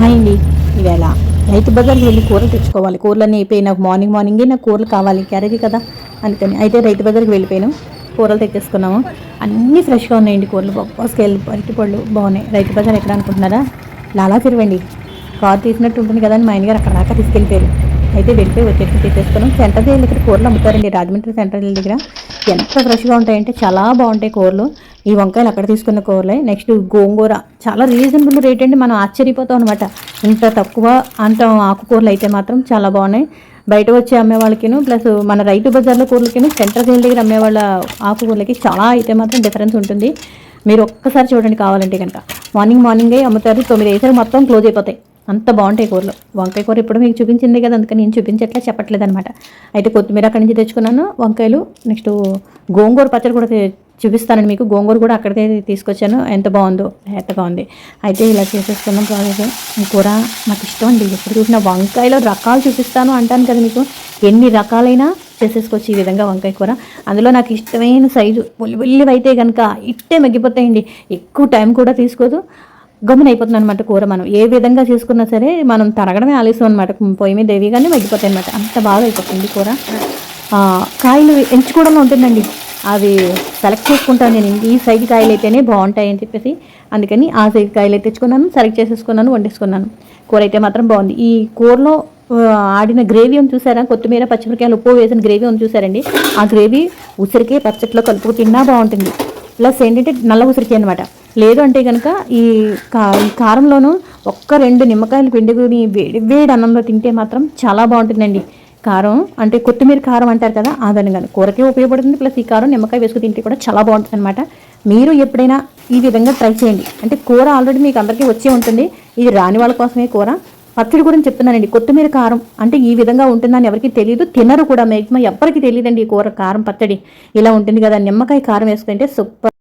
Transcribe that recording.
Hi అండి ఈవేళ రైతు బజార్కి వెళ్ళి కూరలు తెచ్చుకోవాలి. కూరలన్నీ అయిపోయి నాకు మార్నింగ్ మార్నింగే నాకు కూరలు కావాలి క్యారేజీ కదా అందుకని అయితే రైతు బజార్కి వెళ్ళిపోయాను. కూరలు తెచ్చేసుకున్నాము. అన్నీ ఫ్రెష్గా ఉన్నాయండి కూరలు. బొప్పాస్కాయలు అరటిపళ్ళు బాగున్నాయి. రైతు బజార్ ఎక్కడ అనుకుంటున్నారా? లాలా తిరవండి. కార్ తీసినట్టు ఉంటుంది కదా అని మా ఆయనగారు అక్కడ దాకా తీసుకెళ్ళిపోయారు. అయితే వెళ్ళిపోయి వచ్చేసి తెచ్చేసుకున్నాం. సెంటర్ దగ్గర కూరలు అమ్ముతారండి. రాజమండ్రి సెంటర్ దగ్గర. ఎంత ఫ్రెష్గా ఉంటాయంటే చాలా బాగుంటాయి కూరలు. ఈ వంకాయలు అక్కడ తీసుకున్న కూరలే. నెక్స్ట్ గోంగూర. చాలా రీజనబుల్ రేట్ అండి. మనం ఆశ్చర్యపోతాం అనమాట ఇంత తక్కువ అంత ఆకుకూరలు అయితే మాత్రం చాలా బాగున్నాయి. బయట వచ్చి అమ్మే వాళ్ళకిను ప్లస్ మన రైతు బజార్లో కూరలకిను సెంటర్ జైలు దగ్గర అమ్మే వాళ్ళ ఆకుకూరలకి చాలా అయితే మాత్రం డిఫరెన్స్ ఉంటుంది. మీరు ఒక్కసారి చూడండి కావాలంటే కనుక. మార్నింగ్ మార్నింగే అమ్ముతారు. తొమ్మిది వేసారు మొత్తం క్లోజ్ అయిపోతాయి. అంత బాగుంటాయి కూరలు. వంకాయ కూర ఇప్పుడు మీకు చూపించింది కదా అందుకని నేను చూపించట్లా చెప్పట్లేదు అనమాట అయితే కొత్తిమీర అక్కడి నుంచి తెచ్చుకున్నాను. వంకాయలు నెక్స్ట్ గోంగూర పచ్చడి కూడా చూపిస్తానండి మీకు. గోంగూర కూడా అక్కడికే తీసుకొచ్చాను. ఎంత బాగుందో హెత్తగా ఉంది. అయితే ఇలా చేసేసుకున్నాం ప్రాసెస్. కూర నాకు ఇష్టం అండి. ఎప్పుడు చూసిన వంకాయలో రకాలు చూపిస్తాను అంటాను కదా మీకు. ఎన్ని రకాలైనా చేసేసుకోవచ్చు ఈ విధంగా వంకాయ కూర. అందులో నాకు ఇష్టమైన సైజు పుల్లి పుల్లివి అయితే కనుక ఇట్టే మగ్గిపోతాయండి. ఎక్కువ టైం కూడా తీసుకోదు. గమ్మున అయిపోతుంది అనమాట కూర మనం. ఏ విధంగా చేసుకున్నా సరే మనం తరగడమే ఆలస్యం అనమాట పొయ్యి మీద దేవిగానే మగ్గిపోతాయి అనమాట అంత బాగా అయిపోతుంది కూర. కాయలు ఎంచుకోవడంలో ఉంటుందండి. అవి సెలెక్ట్ చేసుకుంటాను నేను. ఈ సైజు కాయలు అయితేనే బాగుంటాయి అని చెప్పేసి అందుకని ఆ సైజు కాయలు అయితే తెచ్చుకున్నాను సెలెక్ట్ చేసేసుకున్నాను వండేసుకున్నాను. కూర అయితే మాత్రం బాగుంది. ఈ కూరలో ఆడిన గ్రేవీ ఉంది చూసారా? కొత్తిమీర పచ్చిమిరకాయలు ఉప్పు వేసిన గ్రేవీ ఉంది చూసారండి. ఆ గ్రేవీ ఉసిరికే పచ్చట్లో కలుపుకు తిన్నా బాగుంటుంది. ప్లస్ ఏంటంటే నల్ల ఉసిరికే అనమాట లేదు అంటే కనుక ఈ ఈ కారంలోనూ ఒక్క రెండు నిమ్మకాయలు పిండుకుని వేడి వేడి అన్నంలో తింటే మాత్రం చాలా బాగుంటుందండి. కారం అంటే కొత్తిమీర కారం అంటారు కదా అదని కానీ కూరకే ఉపయోగపడుతుంది ప్లస్ ఈ కారం నిమ్మకాయ వేసుకు తింటే కూడా చాలా బాగుంటుంది అనమాట మీరు ఎప్పుడైనా ఈ విధంగా ట్రై చేయండి. అంటే కూర ఆల్రెడీ మీకు అందరికీ వచ్చే ఉంటుంది. ఇది రాని వాళ్ళ కోసమే కూర. పచ్చడి గురించి చెప్తున్నానండి. కొత్తిమీర కారం అంటే ఈ విధంగా ఉంటుందని ఎవరికి తెలియదు తినరు కూడా. మ్యాక్సిమం ఎవరికి తెలియదండి ఈ కూర కారం పచ్చడి. ఇలా ఉంటుంది కదా నిమ్మకాయ కారం వేసుకుంటే సూపర్.